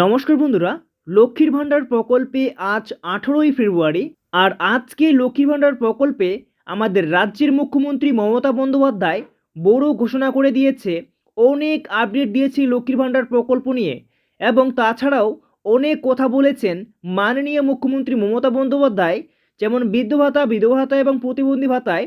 নমস্কার বন্ধুরা, লক্ষ্মীর ভাণ্ডার প্রকল্পে আজ আঠেরোই ফেব্রুয়ারি আর আজকে লক্ষ্মীর ভাণ্ডার প্রকল্পে আমাদের রাজ্যের মুখ্যমন্ত্রী মমতা বন্দ্যোপাধ্যায় বড় ঘোষণা করে দিয়েছে, অনেক আপডেট দিয়েছে লক্ষ্মীর ভাণ্ডার প্রকল্প নিয়ে এবং তাছাড়াও অনেক কথা বলেছেন মাননীয় মুখ্যমন্ত্রী মমতা বন্দ্যোপাধ্যায়, যেমন বৃদ্ধ ভাতা, বিধবা ভাতা এবং প্রতিবন্ধী ভাতায়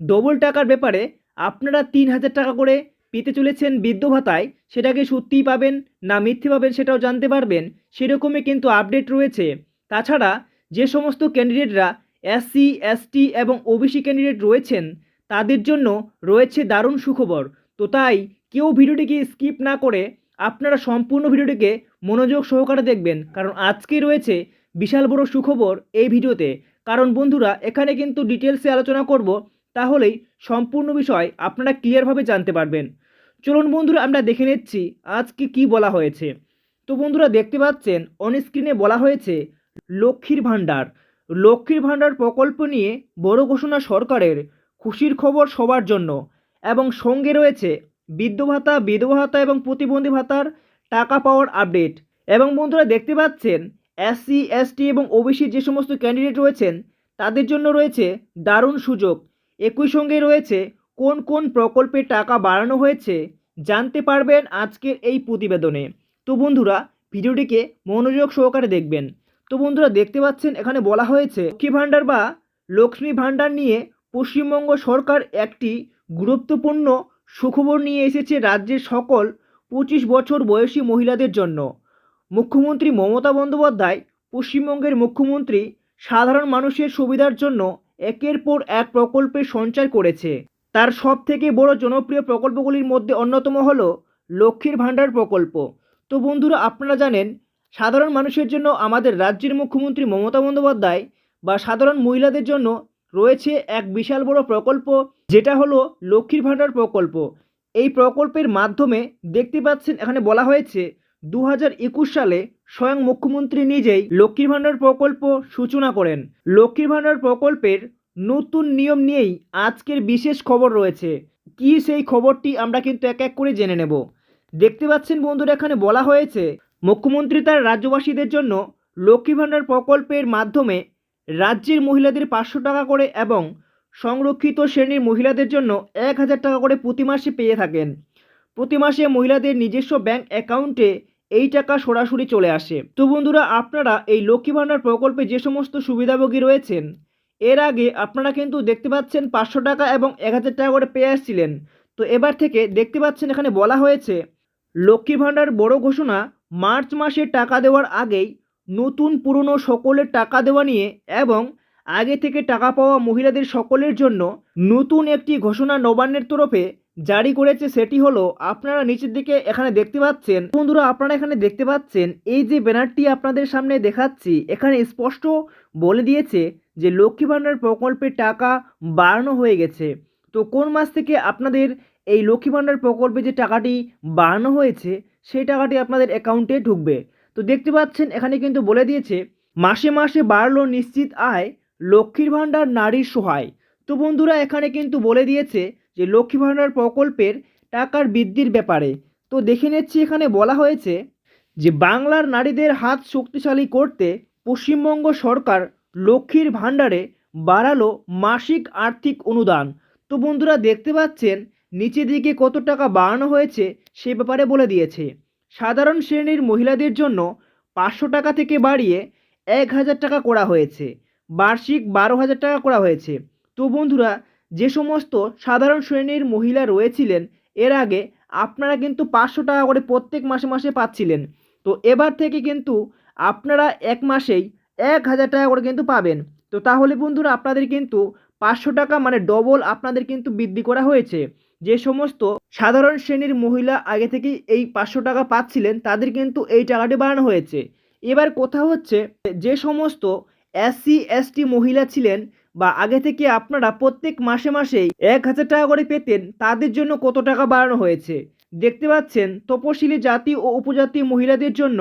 ডবল টাকার ব্যাপারে আপনারা তিন হাজার টাকা করে পেতে চলেছেন বৃদ্ধ ভাতায়, সেটাকে সত্যিই পাবেন না মিথ্যে পাবেন সেটাও জানতে পারবেন, সেরকমই কিন্তু আপডেট রয়েছে। তাছাড়া যে সমস্ত ক্যান্ডিডেটরা এসসি এসটি এবং ওবিসি ক্যান্ডিডেট রয়েছেন, তাদের জন্য রয়েছে দারুণ সুখবর। তো তাই কেউ ভিডিওটিকে স্কিপ না করে আপনারা সম্পূর্ণ ভিডিওটিকে মনোযোগ সহকারে দেখবেন, কারণ আজকে রয়েছে বিশাল বড় সুখবর এই ভিডিওতে। কারণ বন্ধুরা, এখানে কিন্তু ডিটেলসে আলোচনা করব, তাহলেই সম্পূর্ণ বিষয় আপনারা ক্লিয়ারভাবে জানতে পারবেন। চলুন বন্ধুরা, আমরা দেখে নিচ্ছি আজকে কি বলা হয়েছে। তো বন্ধুরা, দেখতে পাচ্ছেন অন স্ক্রিনে বলা হয়েছে, লক্ষ্মীর ভাণ্ডার। লক্ষ্মীর ভাণ্ডার প্রকল্প নিয়ে বড় ঘোষণা সরকারের, খুশির খবর সবার জন্য। এবং সঙ্গে রয়েছে বৃদ্ধ ভাতা, বিধবা ভাতা এবং প্রতিবন্ধী ভাতার টাকা পাওয়ার আপডেট এবং বন্ধুরা, দেখতে পাচ্ছেন এসসি এসটি এবং ওবিসি যে সমস্ত ক্যান্ডিডেট রয়েছেন, তাদের জন্য রয়েছে দারুণ সুযোগ। একই সঙ্গে রয়েছে, কোন কোন প্রকল্পে টাকা বাড়ানো হয়েছে জানতে পারবেন আজকের এই প্রতিবেদনে। তো বন্ধুরা, ভিডিওটিকে মনোযোগ সহকারে দেখবেন। তো বন্ধুরা, দেখতে পাচ্ছেন, এখানে বলা হয়েছে, লক্ষ্মী ভাণ্ডার বা লক্ষ্মী ভাণ্ডার নিয়ে পশ্চিমবঙ্গ সরকার একটি গুরুত্বপূর্ণ সুখবর নিয়ে এসেছে রাজ্যের সকল পঁচিশ বছর বয়সী মহিলাদের জন্য। মুখ্যমন্ত্রী মমতা বন্দ্যোপাধ্যায় পশ্চিমবঙ্গের মুখ্যমন্ত্রী, সাধারণ মানুষের সুবিধার জন্য একের পর এক প্রকল্পের সঞ্চার করেছে। তার সব থেকে বড় জনপ্রিয় প্রকল্পগুলির মধ্যে অন্যতম হল লক্ষ্মীর ভাণ্ডার প্রকল্প। তো বন্ধুরা, আপনারা জানেন, সাধারণ মানুষের জন্য আমাদের রাজ্যের মুখ্যমন্ত্রী মমতা বন্দ্যোপাধ্যায় বা সাধারণ মহিলাদের জন্য রয়েছে এক বিশাল বড় প্রকল্প, যেটা হলো লক্ষ্মীর ভাণ্ডার প্রকল্প। এই প্রকল্পের মাধ্যমে দেখতে পাচ্ছেন, এখানে বলা হয়েছে দু হাজার একুশ সালে স্বয়ং মুখ্যমন্ত্রী নিজেই লক্ষ্মীর ভাণ্ডার প্রকল্প সূচনা করেন। লক্ষ্মীর ভাণ্ডার প্রকল্পের নতুন নিয়ম নিয়েই আজকের বিশেষ খবর রয়েছে। কি সেই খবরটি আমরা কিন্তু এক এক করে জেনে নেব। দেখতে পাচ্ছেন বন্ধুরা, এখানে বলা হয়েছে, মুখ্যমন্ত্রী তার রাজ্যবাসীদের জন্য লক্ষ্মী ভাণ্ডার প্রকল্পের মাধ্যমে রাজ্যের মহিলাদের পাঁচশো টাকা করে এবং সংরক্ষিত শ্রেণির মহিলাদের জন্য এক হাজার টাকা করে প্রতি মাসে পেয়ে থাকেন। প্রতি মাসে মহিলাদের নিজস্ব ব্যাংক অ্যাকাউন্টে এই টাকা সরাসরি চলে আসে। তো বন্ধুরা, আপনারা এই লক্ষ্মী ভাণ্ডার প্রকল্পে যে সমস্ত সুবিধাভোগী রয়েছেন এর আগে আপনারা কিন্তু দেখতে পাচ্ছেন পাঁচশো টাকা এবং এক হাজার টাকা করে পেয়ে আসছিলেন। তো এবার থেকে দেখতে পাচ্ছেন এখানে বলা হয়েছে, লক্ষ্মী ভাণ্ডার বড় ঘোষণা, মার্চ মাসে টাকা দেওয়ার আগেই নতুন পুরনো সকলের টাকা দেওয়া নিয়ে এবং আগে থেকে টাকা পাওয়া মহিলাদের সকলের জন্য নতুন একটি ঘোষণা নবান্নের তরফে জারি করেছে সেটি হলো, আপনারা নিচের দিকে এখানে দেখতে পাচ্ছেন, বন্ধুরা আপনারা এখানে দেখতে পাচ্ছেন, এই যে ব্যানারটি আপনাদের সামনে দেখাচ্ছি, এখানে স্পষ্ট বলে দিয়েছে যে লক্ষ্মী ভাণ্ডার প্রকল্পের টাকা বাড়ানো হয়ে গেছে। তো কোন মাস থেকে আপনাদের এই লক্ষ্মী ভাণ্ডার প্রকল্পে যে টাকাটি বাড়ানো হয়েছে, সেই টাকাটি আপনাদের অ্যাকাউন্টে ঢুকবে। তো দেখতে পাচ্ছেন, এখানে কিন্তু বলে দিয়েছে, মাসে মাসে বাড়লো নিশ্চিত আয়, লক্ষ্মীর ভাণ্ডার নারীর সহায়। তো বন্ধুরা এখানে কিন্তু বলে দিয়েছে যে লক্ষ্মী ভাণ্ডার প্রকল্পের টাকার বৃদ্ধির ব্যাপারে। তো দেখে নিচ্ছি এখানে বলা হয়েছে যে, বাংলার নারীদের হাত শক্তিশালী করতে পশ্চিমবঙ্গ সরকার লক্ষ্মীর ভাণ্ডারে বাড়ালো মাসিক আর্থিক অনুদান। তো বন্ধুরা, দেখতে পাচ্ছেন নিচে দিকে কত টাকা বাড়ানো হয়েছে সে ব্যাপারে বলে দিয়েছে। সাধারণ শ্রেণির মহিলাদের জন্য পাঁচশো টাকা থেকে বাড়িয়ে এক হাজার টাকা করা হয়েছে। বার্ষিক বারো হাজার টাকা করা হয়েছে। তো বন্ধুরা যে সমস্ত সাধারণ শ্রেণির মহিলা রয়েছিলেন, এর আগে আপনারা কিন্তু পাঁচশো টাকা করে প্রত্যেক মাসে মাসে পাচ্ছিলেন। তো এবার থেকে কিন্তু আপনারা এক মাসেই এক হাজার টাকা করে কিন্তু পাবেন। তো তাহলে বন্ধুরা আপনাদের কিন্তু পাঁচশো টাকা মানে ডবল আপনাদের কিন্তু বৃদ্ধি করা হয়েছে। যে সমস্ত সাধারণ শ্রেণির মহিলা আগে থেকেই এই পাঁচশো টাকা পাচ্ছিলেন, তাদের কিন্তু এই টাকাটি বাড়ানো হয়েছে। এবার কথা হচ্ছে যে সমস্ত এসসি, এসটি মহিলা ছিলেন বা আগে থেকে আপনারা প্রত্যেক মাসে মাসেই এক হাজার টাকা করে পেতেন, তাদের জন্য কত টাকা বাড়ানো হয়েছে? দেখতে পাচ্ছেন, তপশিলি জাতি ও উপজাতি মহিলাদের জন্য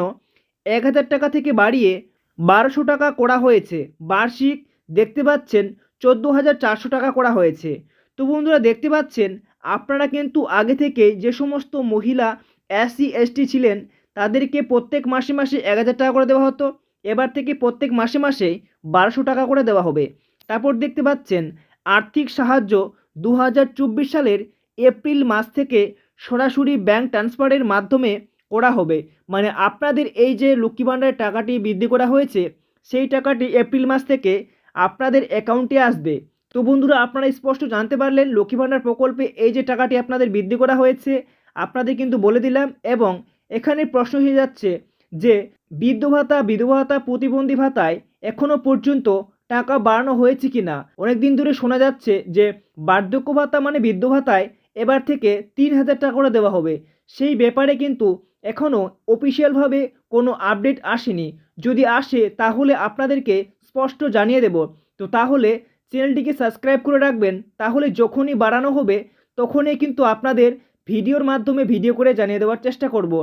এক হাজার টাকা থেকে বাড়িয়ে বারোশো টাকা করা হয়েছে। বার্ষিক দেখতে পাচ্ছেন, চোদ্দ হাজার চারশো টাকা করা হয়েছে। তো বন্ধুরা, দেখতে পাচ্ছেন, আপনারা কিন্তু আগে থেকে যে সমস্ত মহিলা এসসি, এসটি ছিলেন, তাদেরকে প্রত্যেক মাসে মাসে এক হাজার টাকা করে দেওয়া হতো। এবার থেকে প্রত্যেক মাসে মাসে বারোশো টাকা করে দেওয়া হবে। তারপর দেখতে পাচ্ছেন, আর্থিক সাহায্য দু হাজার চব্বিশ সালের এপ্রিল মাস থেকে সরাসরি ব্যাংক ট্রান্সফারের মাধ্যমে করা হবে। মানে আপনাদের এই যে লক্ষ্মী ভাণ্ডারের টাকাটি বৃদ্ধি করা হয়েছে, সেই টাকাটি এপ্রিল মাস থেকে আপনাদের অ্যাকাউন্টে আসবে। তো বন্ধুরা, আপনারা স্পষ্ট জানতে পারলেন লক্ষ্মী ভাণ্ডার প্রকল্পে এই যে টাকাটি আপনাদের বৃদ্ধি করা হয়েছে, আপনাদের কিন্তু বলে দিলাম এবং এখানে প্রশ্ন হয়ে যাচ্ছে যে বৃদ্ধ ভাতা, বিধবা ভাতা প্রতিবন্ধী ভাতায় এখনও পর্যন্ত টাকা বাড়ানো হয়েছে কি না অনেক দিন ধরে শোনা যাচ্ছে যে, বার্ধক্য ভাতা মানে বৃদ্ধ ভাতায় এবার থেকে তিন হাজার টাকা করে দেওয়া হবে। সেই ব্যাপারে কিন্তু এখনও অফিসিয়ালভাবে কোনো আপডেট আসেনি। যদি আসে, তাহলে আপনাদেরকে স্পষ্ট জানিয়ে দেব। তো তাহলে চ্যানেলটিকে সাবস্ক্রাইব করে রাখবেন। তাহলে যখনই বাড়ানো হবে, তখনই কিন্তু আপনাদের ভিডিওর মাধ্যমে ভিডিও করে জানিয়ে দেওয়ার চেষ্টা করব।